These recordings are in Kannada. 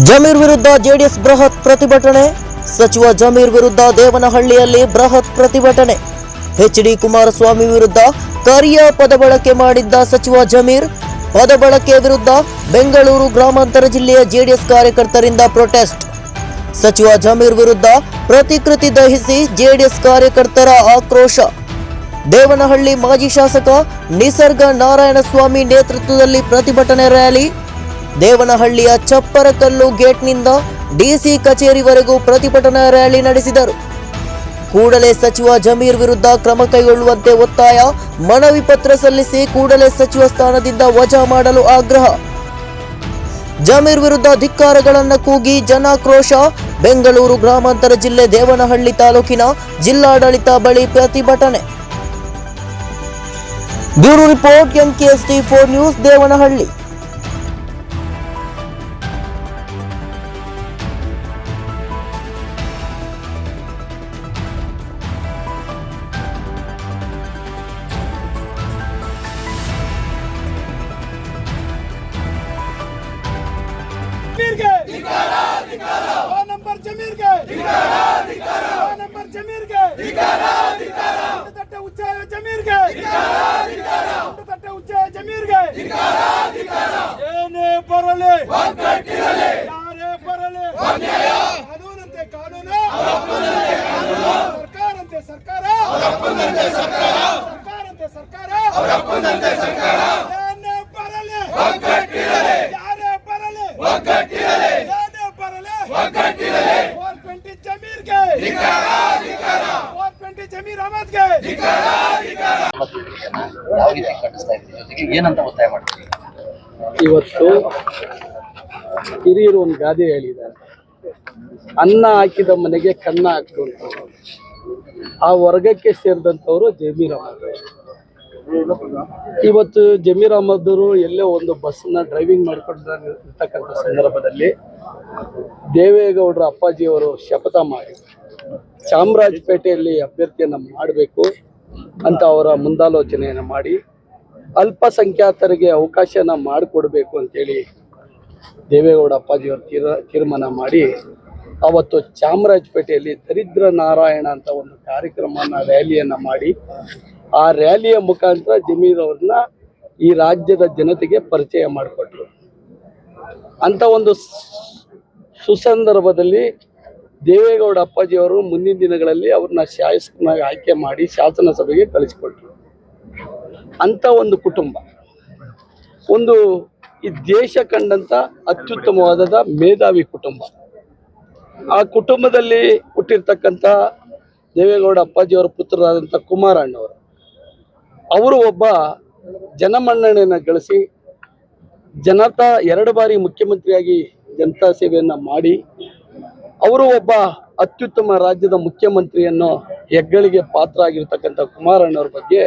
ಜಮೀರ್ ವಿರುದ್ಧ ಜೆಡಿಎಸ್ ಬೃಹತ್ ಪ್ರತಿಭಟನೆ. ಸಚಿವ ಜಮೀರ್ ವಿರುದ್ಧ ದೇವನಹಳ್ಳಿಯಲ್ಲಿ ಬೃಹತ್ ಪ್ರತಿಭಟನೆ. ಎಚ್ ಡಿ ಕುಮಾರಸ್ವಾಮಿ ವಿರುದ್ಧ ಕರಿಯ ಪದಬಳಕೆ ಮಾಡಿದ್ದ ಸಚಿವ ಜಮೀರ್ ಪದಬಳಕೆ ವಿರುದ್ಧ ಬೆಂಗಳೂರು ಗ್ರಾಮಾಂತರ ಜಿಲ್ಲೆಯ ಜೆಡಿಎಸ್ ಕಾರ್ಯಕರ್ತರಿಂದ ಪ್ರೊಟೆಸ್ಟ್. ಸಚಿವ ಜಮೀರ್ ವಿರುದ್ಧ ಪ್ರತಿಕೃತಿ ದಹಿಸಿ ಜೆಡಿಎಸ್ ಕಾರ್ಯಕರ್ತರ ಆಕ್ರೋಶ. ದೇವನಹಳ್ಳಿ ಮಾಜಿ ಶಾಸಕ ನಿಸರ್ಗ ನಾರಾಯಣಸ್ವಾಮಿ ನೇತೃತ್ವದಲ್ಲಿ ಪ್ರತಿಭಟನೆ ರ್ಯಾಲಿ. ದೇವನಹಳ್ಳಿಯ ಚಪ್ಪರಕಲ್ಲು ಗೇಟ್ನಿಂದ ಡಿಸಿ ಕಚೇರಿವರೆಗೂ ಪ್ರತಿಭಟನಾ ರ್ಯಾಲಿ ನಡೆಸಿದರು. ಕೂಡಲೇ ಸಚಿವ ಜಮೀರ್ ವಿರುದ್ಧ ಕ್ರಮ ಕೈಗೊಳ್ಳುವಂತೆ ಒತ್ತಾಯ, ಮನವಿ ಪತ್ರ ಸಲ್ಲಿಸಿ ಕೂಡಲೇ ಸಚಿವ ಸ್ಥಾನದಿಂದ ವಜಾ ಮಾಡಲು ಆಗ್ರಹ. ಜಮೀರ್ ವಿರುದ್ಧ ಧಿಕ್ಕಾರಗಳನ್ನು ಕೂಗಿ ಜನಾಕ್ರೋಶ, ಬೆಂಗಳೂರು ಗ್ರಾಮಾಂತರ ಜಿಲ್ಲೆ ದೇವನಹಳ್ಳಿ ತಾಲೂಕಿನ ಜಿಲ್ಲಾಡಳಿತ ಬಳಿ ಪ್ರತಿಭಟನೆ. Bureau report MKST four news, Devanahalli. ಸರ್ಕಾರ. ಸರ್ಕಾರಂತೆ ಸರ್ಕಾರ. ಜಮೀರ್ಗೆ. ಜಮೀರ್ ಅಹಮದ್ಗೆ. ಯಾವ ರೀತಿ ಕಟ್ಟಿಸ್ತಾ ಇದ್ದೀವಿ ಜೊತೆಗೆ ಏನಂತ ಒತ್ತಾಯ ಮಾಡ್ತೀವಿ ಇವತ್ತು ಹಿರಿಯರು ಒಂದು ಗಾದೆ ಹೇಳಿದ್ದಾರೆ. ಅನ್ನ ಹಾಕಿದ ಮನೆಗೆ ಕನ್ನ ಹಾಕ್ತು ಅಂತ. ಆ ವರ್ಗಕ್ಕೆ ಸೇರಿದಂಥವರು ಜಮೀರ್ ಅಹಮದ್ ಇವತ್ತು ಜಮೀರ್ ಅಹಮದ್ರು ಎಲ್ಲೇ ಒಂದು ಬಸ್ಸನ್ನ ಡ್ರೈವಿಂಗ್ ಮಾಡ್ಕೊಂಡು ಇರ್ತಕ್ಕಂಥ ಸಂದರ್ಭದಲ್ಲಿ ದೇವೇಗೌಡರ ಅಪ್ಪಾಜಿಯವರು ಶಪಥ ಮಾಡಿ ಚಾಮರಾಜಪೇಟೆಯಲ್ಲಿ ಅಭ್ಯರ್ಥಿಯನ್ನು ಮಾಡಬೇಕು ಅಂತ ಅವರ ಮುಂದಾಲೋಚನೆಯನ್ನು ಮಾಡಿ ಅಲ್ಪಸಂಖ್ಯಾತರಿಗೆ ಅವಕಾಶನ ಮಾಡಿಕೊಡ್ಬೇಕು ಅಂತೇಳಿ ದೇವೇಗೌಡ ಅಪ್ಪಾಜಿಯವರು ತೀರ್ಮಾನ ಮಾಡಿ ಅವತ್ತು ಚಾಮರಾಜಪೇಟೆಯಲ್ಲಿ ದರಿದ್ರ ನಾರಾಯಣ ಅಂತ ಒಂದು ಕಾರ್ಯಕ್ರಮನ ರ್ಯಾಲಿಯನ್ನು ಮಾಡಿ, ಆ ರ್ಯಾಲಿಯ ಮುಖಾಂತರ ಜಮೀರ್ ಅವ್ರನ್ನ ಈ ರಾಜ್ಯದ ಜನತೆಗೆ ಪರಿಚಯ ಮಾಡಿಕೊಟ್ರು. ಅಂತ ಒಂದು ಸುಸಂದರ್ಭದಲ್ಲಿ ದೇವೇಗೌಡ ಅಪ್ಪಾಜಿಯವರು ಮುಂದಿನ ದಿನಗಳಲ್ಲಿ ಅವ್ರನ್ನ ಶಾಸಕನಾಗಿ ಆಯ್ಕೆ ಮಾಡಿ ಶಾಸನ ಸಭೆಗೆ ಕಳಿಸಿಕೊಟ್ರು. ಅಂತ ಒಂದು ಕುಟುಂಬ. ಒಂದು ಈ ದೇಶ ಕಂಡಂತ ಅತ್ಯುತ್ತಮವಾದ ಮೇಧಾವಿ ಕುಟುಂಬ. ಆ ಕುಟುಂಬದಲ್ಲಿ ಹುಟ್ಟಿರ್ತಕ್ಕಂಥ ದೇವೇಗೌಡ ಅಪ್ಪಾಜಿಯವರ ಪುತ್ರರಾದಂಥ ಕುಮಾರಣ್ಣವರು. ಅವರು ಒಬ್ಬ ಜನಮನ್ನಣೆಯನ್ನು ಗಳಿಸಿ ಜನತಾ ಎರಡು ಬಾರಿ ಮುಖ್ಯಮಂತ್ರಿಯಾಗಿ ಜನತಾ ಸೇವೆಯನ್ನು ಮಾಡಿ, ಅವರು ಒಬ್ಬ ಅತ್ಯುತ್ತಮ ರಾಜ್ಯದ ಮುಖ್ಯಮಂತ್ರಿಯನ್ನು ಹೆಗ್ಗಳಿಗೆ ಪಾತ್ರ ಆಗಿರ್ತಕ್ಕಂಥ ಕುಮಾರಣ್ಣವ್ರ ಬಗ್ಗೆ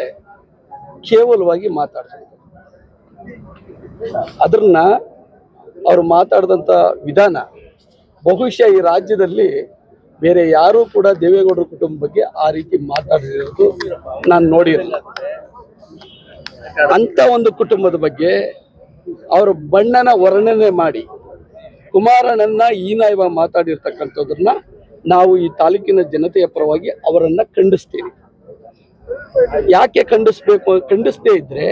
ಕೇವಲವಾಗಿ ಮಾತಾಡ್ತಾರೆ ಅದನ್ನ ಅವ್ರು ಮಾತಾಡಿದಂಥ ವಿಧಾನ ಬಹುಶಃ ಈ ರಾಜ್ಯದಲ್ಲಿ ಬೇರೆ ಯಾರೂ ಕೂಡ ದೇವೇಗೌಡರ ಕುಟುಂಬ ಬಗ್ಗೆ ಆ ರೀತಿ ಮಾತಾಡಿರೋದು ನಾನು ನೋಡಿರಲ್ಲ. ಅಂತ ಒಂದು ಕುಟುಂಬದ ಬಗ್ಗೆ ಅವರು ಬಣ್ಣನ ವರ್ಣನೆ ಮಾಡಿ ಕುಮಾರಣ್ಣನ ಹೀನಾಯವ ಮಾತಾಡಿರ್ತಕ್ಕಂಥದ್ದನ್ನ ನಾವು ಈ ತಾಲೂಕಿನ ಜನತೆಯ ಪರವಾಗಿ ಅವರನ್ನ ಖಂಡಿಸ್ತೀವಿ. ಯಾಕೆ ಖಂಡಿಸ್ಬೇಕು? ಖಂಡಿಸದೇ ಇದ್ರೆ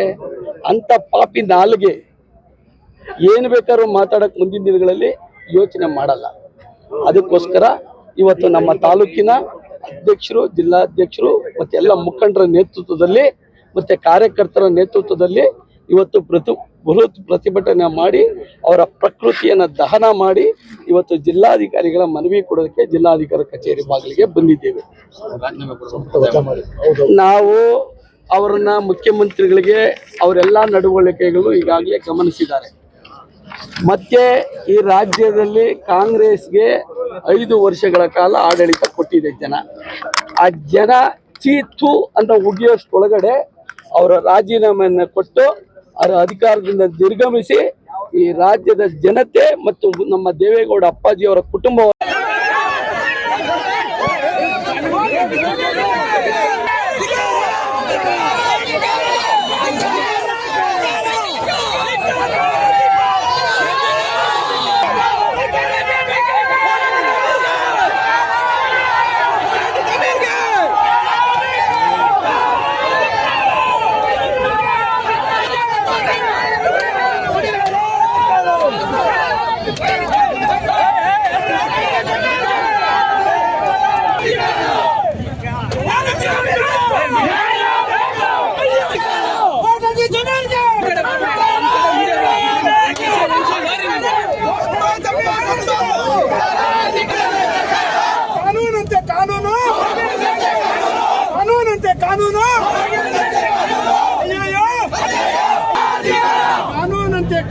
ಅಂತ ಪಾಪಿ ನಾಲ್ಗೆ ಏನು ಬೇಕಾದ್ರೂ ಮಾತಾಡಕ್ಕೆ ಮುಂದಿನ ದಿನಗಳಲ್ಲಿ ಯೋಚನೆ ಮಾಡಲ್ಲ. ಅದಕ್ಕೋಸ್ಕರ ಇವತ್ತು ನಮ್ಮ ತಾಲೂಕಿನ ಅಧ್ಯಕ್ಷರು, ಜಿಲ್ಲಾಧ್ಯಕ್ಷರು ಮತ್ತೆ ಎಲ್ಲ ಮುಖಂಡರ ನೇತೃತ್ವದಲ್ಲಿ ಮತ್ತೆ ಕಾರ್ಯಕರ್ತರ ನೇತೃತ್ವದಲ್ಲಿ ಇವತ್ತು ಪ್ರತಿ, ಬೃಹತ್ ಪ್ರತಿಭಟನೆ ಮಾಡಿ ಅವರ ಪ್ರಕೃತಿಯನ್ನು ದಹನ ಮಾಡಿ ಇವತ್ತು ಜಿಲ್ಲಾಧಿಕಾರಿಗಳ ಮನವಿ ಕೊಡೋದಕ್ಕೆ ಜಿಲ್ಲಾಧಿಕಾರಿ ಕಚೇರಿ ಬಾಗಿಲಿಗೆ ಬಂದಿದ್ದೇವೆ. ನಾವು ಅವರನ್ನ ಮುಖ್ಯಮಂತ್ರಿಗಳಿಗೆ ಅವರೆಲ್ಲ ನಡವಳಿಕೆಗಳು ಈಗಾಗಲೇ ಗಮನಿಸಿದ್ದಾರೆ. ಮತ್ತೆ ಈ ರಾಜ್ಯದಲ್ಲಿ ಕಾಂಗ್ರೆಸ್ಗೆ ಐದು ವರ್ಷಗಳ ಕಾಲ ಆಡಳಿತ ಕೊಟ್ಟಿದೆ ಜನ. ಆ ಜನ ಚೀತು ಅಂತ ಉಗಿಯೋಷ್ಟೊಳಗಡೆ ಅವರ ರಾಜೀನಾಮೆಯನ್ನು ಕೊಟ್ಟು ಅವರ ಅಧಿಕಾರದಿಂದ ನಿರ್ಗಮಿಸಿ ಈ ರಾಜ್ಯದ ಜನತೆ ಮತ್ತು ನಮ್ಮ ದೇವೇಗೌಡ ಅಪ್ಪಾಜಿಯವರ ಕುಟುಂಬ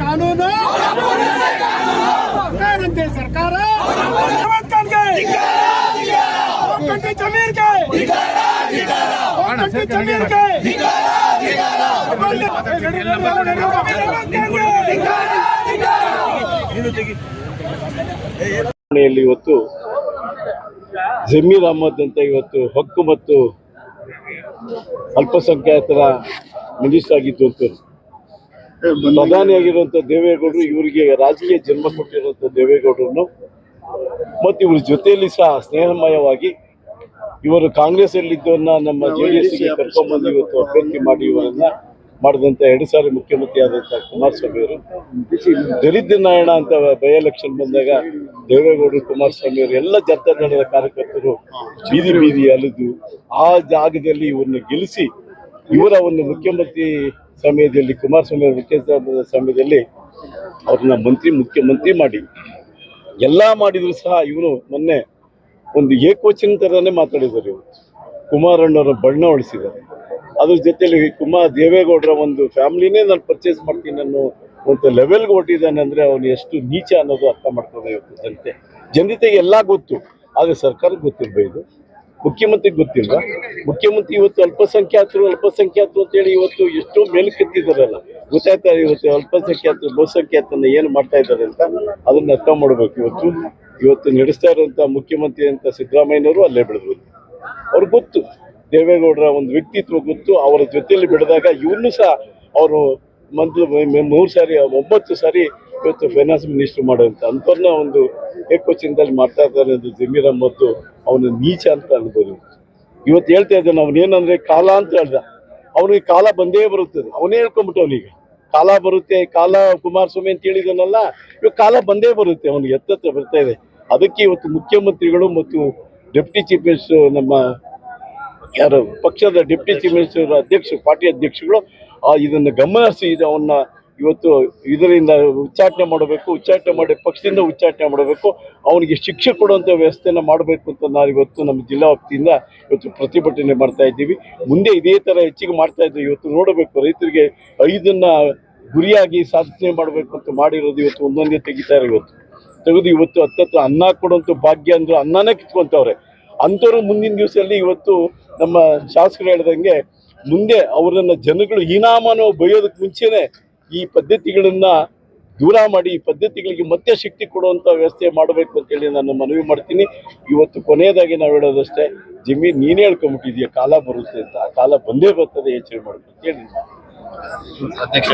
ಕಾನೂನು. ಸರ್ಕಾರಂತೆ ಸರ್ಕಾರ. ಇವತ್ತು ಜಮೀರ್ ಅಹಮದ್ ಅಂತ ಇವತ್ತು ಹಕ್ಕು ಮತ್ತು ಅಲ್ಪಸಂಖ್ಯಾತರ ಮಿನಿಸ್ಟರ್ ಆಗಿದ್ದು ಅಂತ ಪ್ರಧಾನಿಯಾಗಿರುವಂಥ ದೇವೇಗೌಡರು ಇವರಿಗೆ ರಾಜಕೀಯ ಜನ್ಮ ಕೊಟ್ಟಿರುವಂಥ ದೇವೇಗೌಡರನ್ನು ಮತ್ತು ಇವ್ರ ಜೊತೆಯಲ್ಲಿ ಸಹ ಸ್ನೇಹಮಯವಾಗಿ ಇವರು ಕಾಂಗ್ರೆಸ್ ಅಲ್ಲಿದ್ದವನ್ನ ನಮ್ಮ ಜೆ ಡಿ ಎಸ್ಗೆ ಕರ್ಕೊಂಡ್ಬಂದು ಇವತ್ತು ಅಭ್ಯರ್ಥಿ ಮಾಡಿ ಇವರನ್ನ ಮಾಡಿದಂತ ಎರಡು ಸಾರಿ ಮುಖ್ಯಮಂತ್ರಿ ಆದಂಥ ಕುಮಾರಸ್ವಾಮಿ ಅವರು ದರಿದ್ರ ನಾರಾಯಣ ಅಂತ ಬೈ ಎಲೆಕ್ಷನ್ ಬಂದಾಗ ದೇವೇಗೌಡರು ಕುಮಾರಸ್ವಾಮಿ ಅವರು ಎಲ್ಲ ಜನತಾದಳದ ಕಾರ್ಯಕರ್ತರು ಬೀದಿ ಬೀದಿ ಅಲಿದು ಆ ಜಾಗದಲ್ಲಿ ಇವರನ್ನ ಗೆಲ್ಲಿಸಿ ಇವರ ಒಂದು ಮುಖ್ಯಮಂತ್ರಿ ಸಮಯದಲ್ಲಿ, ಕುಮಾರಸ್ವಾಮಿ ಮುಖ್ಯಮಂತ್ರಿ ಸಮಯದಲ್ಲಿ ಅವ್ರನ್ನ ಮಂತ್ರಿ, ಮುಖ್ಯಮಂತ್ರಿ ಮಾಡಿ, ಎಲ್ಲ ಮಾಡಿದ್ರು ಸಹ ಇವನು ಮೊನ್ನೆ ಒಂದು ಏಕವಚನ ಥರನೇ ಮಾತಾಡಿದ್ದಾರೆ ಇವರು. ಕುಮಾರಣ್ಣವರ ಬಣ್ಣ ಹೊಳಿಸಿದ್ದಾರೆ. ಅದ್ರ ಜೊತೆಯಲ್ಲಿ ಕುಮಾರ್ ದೇವೇಗೌಡರ ಒಂದು ಫ್ಯಾಮಿಲಿನೇ ನಾನು ಪರ್ಚೇಸ್ ಮಾಡ್ತೀನಿ ಅನ್ನೋ ಒಂದು ಲೆವೆಲ್ಗೆ ಹೊಟ್ಟಿದ್ದಾನೆ ಅಂದರೆ ಅವನು ಎಷ್ಟು ನೀಚ ಅನ್ನೋದು ಅರ್ಥ ಮಾಡ್ತಾರೆ ಇವತ್ತು ಜನತೆ ಜನತೆಗೆ ಎಲ್ಲ ಗೊತ್ತು, ಆದರೆ ಸರ್ಕಾರಕ್ಕೆ ಗೊತ್ತಿರಬೇಕು ಮುಖ್ಯಮಂತ್ರಿಗೆ ಗೊತ್ತಿಲ್ಲ ಮುಖ್ಯಮಂತ್ರಿ ಇವತ್ತು ಅಲ್ಪಸಂಖ್ಯಾತರು ಅಲ್ಪಸಂಖ್ಯಾತರು ಅಂತೇಳಿ ಇವತ್ತು ಎಷ್ಟೋ ಮೇಲಕ್ಕೆತ್ತಿದ್ದಾರಲ್ಲ ಗೊತ್ತಾಯ್ತಾರೆ ಇವತ್ತು ಅಲ್ಪಸಂಖ್ಯಾತರು ಬಹುಸಂಖ್ಯಾತನ ಏನು ಮಾಡ್ತಾ ಇದ್ದಾರೆ ಅಂತ? ಅದನ್ನ ಅರ್ಥ ಮಾಡಬೇಕು. ಇವತ್ತು ಇವತ್ತು ನಡೆಸ್ತಾ ಇರುವಂತಹ ಮುಖ್ಯಮಂತ್ರಿ ಅಂತ ಸಿದ್ದರಾಮಯ್ಯನವರು ಅಲ್ಲೇ ಬೆಳೆದ್ರು. ಅವ್ರಿಗೆ ಗೊತ್ತು. ದೇವೇಗೌಡರ ಒಂದು ವ್ಯಕ್ತಿತ್ವ ಗೊತ್ತು. ಅವರ ಜೊತೆಯಲ್ಲಿ ಬೆಳೆದಾಗ ಇವನು ಸಹ ಅವರು ಮೊದಲು ಮೂರು ಸಾರಿ, ಒಂಬತ್ತು ಸಾರಿ ಇವತ್ತು ಫೈನಾನ್ಸ್ ಮಿನಿಸ್ಟರ್ ಮಾಡೋಂಥ ಅಂಥವ್ರನ್ನ ಒಂದು ಏಕವಚನದಲ್ಲಿ ಮಾಡ್ತಾ ಇದ್ದಾರೆ ಅಂತ ಜಮೀರ್ ಅವನು ನೀಚ ಅಂತ ಅನ್ಬೋದು. ಇವತ್ತು ಹೇಳ್ತಾ ಇದ್ದಾನೆ ಅವನೇನಂದ್ರೆ ಕಾಲ ಅಂತ ಹೇಳ್ದ. ಅವನಿಗೆ ಕಾಲ ಬಂದೇ ಬರುತ್ತದೆ ಅವನೇ ಹೇಳ್ಕೊಂಬಿಟ್ಟು ಅವನಿಗೆ. ಕಾಲ ಬರುತ್ತೆ, ಕಾಲ ಕುಮಾರಸ್ವಾಮಿ ಅಂತ ಹೇಳಿದನಲ್ಲ, ಇವಾಗ ಕಾಲ ಬಂದೇ ಬರುತ್ತೆ, ಅವನಿಗೆ ಎತ್ತತ್ರ ಬರ್ತಾ ಇದೆ. ಅದಕ್ಕೆ ಇವತ್ತು ಮುಖ್ಯಮಂತ್ರಿಗಳು ಮತ್ತು ಡೆಪ್ಟಿ ಚೀಫ್ ಮಿನಿಸ್ಟರ್, ನಮ್ಮ ಯಾರು, ಪಕ್ಷದ ಡೆಪ್ಟಿ ಚೀಫ್ ಮಿನಿಸ್ಟರ್ ಅಧ್ಯಕ್ಷ ಪಾರ್ಟಿ ಅಧ್ಯಕ್ಷಗಳು ಇದನ್ನು ಗಮನಿಸಿ, ಇದು ಅವನ್ನ ಇವತ್ತು ಇದರಿಂದ ಉಚ್ಚಾಟನೆ ಮಾಡಬೇಕು, ಉಚ್ಚಾಟನೆ ಮಾಡಿ ಪಕ್ಷದಿಂದ ಉಚ್ಚಾಟನೆ ಮಾಡಬೇಕು, ಅವನಿಗೆ ಶಿಕ್ಷೆ ಕೊಡುವಂಥ ವ್ಯವಸ್ಥೆನ ಮಾಡಬೇಕು ಅಂತ ನಾವು ಇವತ್ತು ನಮ್ಮ ಜಿಲ್ಲಾ ವ್ಯಾಪ್ತಿಯಿಂದ ಇವತ್ತು ಪ್ರತಿಭಟನೆ ಮಾಡ್ತಾ ಇದ್ದೀವಿ. ಮುಂದೆ ಇದೇ ಥರ ಹೆಚ್ಚಿಗೆ ಮಾಡ್ತಾ ಇದ್ದೀವಿ ಇವತ್ತು ನೋಡಬೇಕು, ರೈತರಿಗೆ ಐದನ್ನ ಗುರಿಯಾಗಿ ಸಾಧನೆ ಮಾಡಬೇಕು ಅಂತ ಮಾಡಿರೋದು ಇವತ್ತು ಒಂದೊಂದೇ ತೆಗಿತಾರೆ ಇವತ್ತು. ತೆಗೆದು ಇವತ್ತು ಹತ್ತತ್ರ ಅನ್ನ ಕೊಡುವಂಥ ಭಾಗ್ಯ ಅಂದ್ರೆ ಅನ್ನನೇ ಕಿತ್ಕೊಂತವ್ರೆ. ಅಂಥವ್ರು ಮುಂದಿನ ದಿವಸದಲ್ಲಿ ಇವತ್ತು ನಮ್ಮ ಶಾಸಕರು ಹೇಳ್ದಂಗೆ ಮುಂದೆ ಅವರನ್ನು ಜನಗಳು ಹೀನಾಮನ ಬೈಯೋದಕ್ಕೆ ಮುಂಚೆನೆ ಈ ಪದ್ಧತಿಗಳನ್ನ ದೂರ ಮಾಡಿ, ಈ ಪದ್ಧತಿಗಳಿಗೆ ಮತ್ತೆ ಶಕ್ತಿ ಕೊಡುವಂತ ವ್ಯವಸ್ಥೆ ಮಾಡಬೇಕು ಅಂತೇಳಿ ನಾನು ಮನವಿ ಮಾಡ್ತೀನಿ. ಇವತ್ತು ಕೊನೆಯದಾಗಿ ನಾವು ಹೇಳೋದಷ್ಟೇ, ಜಿಮ್ಮಿ ನೀನೇ ಹೇಳ್ಕೊಂಬಿಟ್ಟಿದ್ಯಾ ಕಾಲ ಬರುತ್ತೆ ಅಂತ ಆ ಕಾಲ ಬಂದೇ ಬರ್ತದೆ, ಎಚ್ಚರಿ ಮಾಡ್ಬೇಕು ಅಂತ ಹೇಳಿ. ಅಧ್ಯಕ್ಷ